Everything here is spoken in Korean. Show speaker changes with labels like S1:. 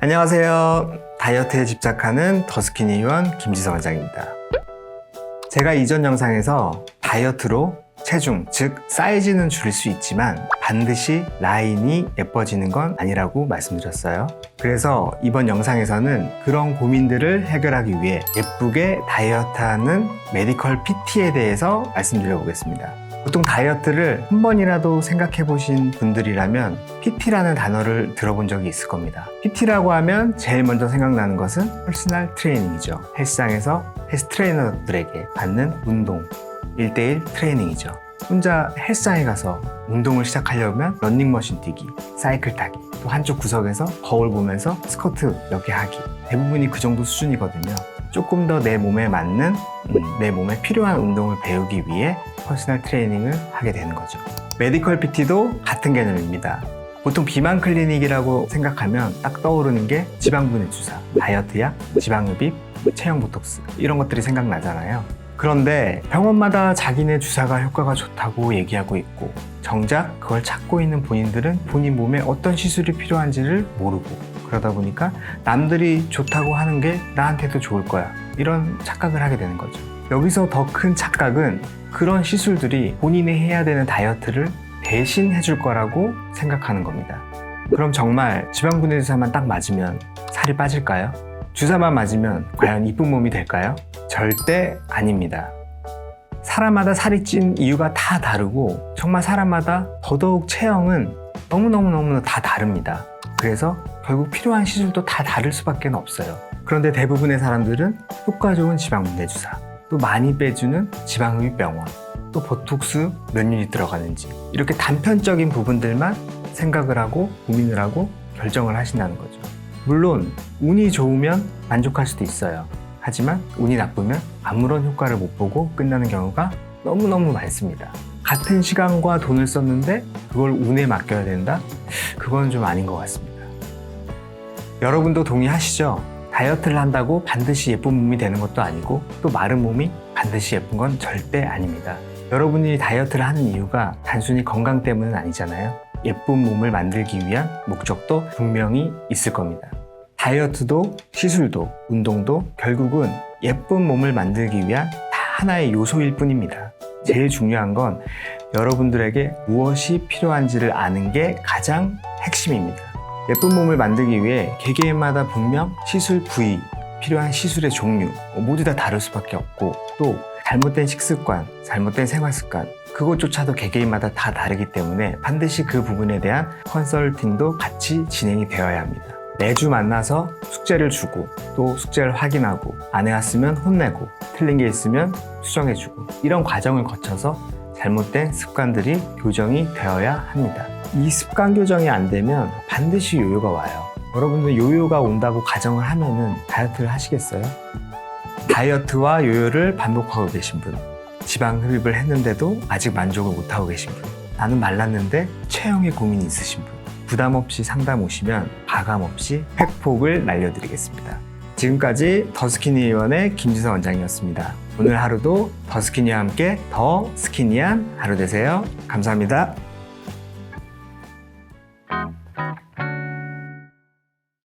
S1: 안녕하세요. 다이어트에 집착하는 더스키니 의원 김지성 원장입니다. 제가 이전 영상에서 다이어트로 체중, 즉 사이즈는 줄일 수 있지만 반드시 라인이 예뻐지는 건 아니라고 말씀드렸어요. 그래서 이번 영상에서는 그런 고민들을 해결하기 위해 예쁘게 다이어트하는 메디컬 PT에 대해서 말씀드려 보겠습니다. 보통 다이어트를 한 번이라도 생각해 보신 분들이라면 PT라는 단어를 들어본 적이 있을 겁니다. PT라고 하면 제일 먼저 생각나는 것은 퍼스널 트레이닝이죠. 헬스장에서 헬스 트레이너들에게 받는 운동, 1대1 트레이닝이죠. 혼자 헬스장에 가서 운동을 시작하려면 런닝머신 뛰기, 사이클 타기, 또 한쪽 구석에서 거울 보면서 스쿼트 몇 개 하기. 대부분이 그 정도 수준이거든요. 조금 더 내 몸에 맞는, 음, 내 몸에 필요한 운동을 배우기 위해 퍼스널 트레이닝을 하게 되는 거죠. 메디컬 PT도 같은 개념입니다. 보통 비만 클리닉이라고 생각하면 딱 떠오르는 게 지방분해 주사, 다이어트 약, 지방흡입, 체형 보톡스 이런 것들이 생각나잖아요. 그런데 병원마다 자기네 주사가 효과가 좋다고 얘기하고 있고 정작 그걸 찾고 있는 본인들은 본인 몸에 어떤 시술이 필요한지를 모르고 그러다 보니까 남들이 좋다고 하는 게 나한테도 좋을 거야 이런 착각을 하게 되는 거죠. 여기서 더 큰 착각은 그런 시술들이 본인이 해야 되는 다이어트를 대신 해 줄 거라고 생각하는 겁니다. 그럼 정말 지방분해 주사만 딱 맞으면 살이 빠질까요? 주사만 맞으면 과연 이쁜 몸이 될까요? 절대 아닙니다. 사람마다 살이 찐 이유가 다 다르고 정말 사람마다 더더욱 체형은 너무너무너무 다 다릅니다. 그래서 결국 필요한 시술도 다 다를 수밖에 없어요. 그런데 대부분의 사람들은 효과 좋은 지방분해 주사, 또 많이 빼주는 지방흡입 병원, 또 보톡스 몇 유닛 들어가는지 이렇게 단편적인 부분들만 생각을 하고 고민을 하고 결정을 하신다는 거죠. 물론 운이 좋으면 만족할 수도 있어요. 하지만 운이 나쁘면 아무런 효과를 못 보고 끝나는 경우가 너무너무 많습니다. 같은 시간과 돈을 썼는데 그걸 운에 맡겨야 된다? 그건 좀 아닌 것 같습니다. 여러분도 동의하시죠? 다이어트를 한다고 반드시 예쁜 몸이 되는 것도 아니고 또 마른 몸이 반드시 예쁜 건 절대 아닙니다. 여러분이 다이어트를 하는 이유가 단순히 건강 때문은 아니잖아요. 예쁜 몸을 만들기 위한 목적도 분명히 있을 겁니다. 다이어트도 시술도 운동도 결국은 예쁜 몸을 만들기 위한 다 하나의 요소일 뿐입니다. 제일 중요한 건 여러분들에게 무엇이 필요한지를 아는 게 가장 핵심입니다. 예쁜 몸을 만들기 위해 개개인마다 분명 시술 부위, 필요한 시술의 종류 모두 다 다를 수밖에 없고 또 잘못된 식습관, 잘못된 생활 습관 그것조차도 개개인마다 다 다르기 때문에 반드시 그 부분에 대한 컨설팅도 같이 진행이 되어야 합니다. 매주 만나서 숙제를 주고 또 숙제를 확인하고 안 해왔으면 혼내고 틀린 게 있으면 수정해주고 이런 과정을 거쳐서 잘못된 습관들이 교정이 되어야 합니다. 이 습관 교정이 안 되면 반드시 요요가 와요. 여러분들 요요가 온다고 가정을 하면은 다이어트를 하시겠어요? 다이어트와 요요를 반복하고 계신 분, 지방 흡입을 했는데도 아직 만족을 못하고 계신 분, 나는 말랐는데 체형에 고민이 있으신 분, 부담 없이 상담 오시면 가감 없이 팩폭을 날려드리겠습니다. 지금까지 더스키니 의원의 김지성 원장이었습니다. 오늘 하루도 더스키니와 함께 더 스키니한 하루 되세요. 감사합니다.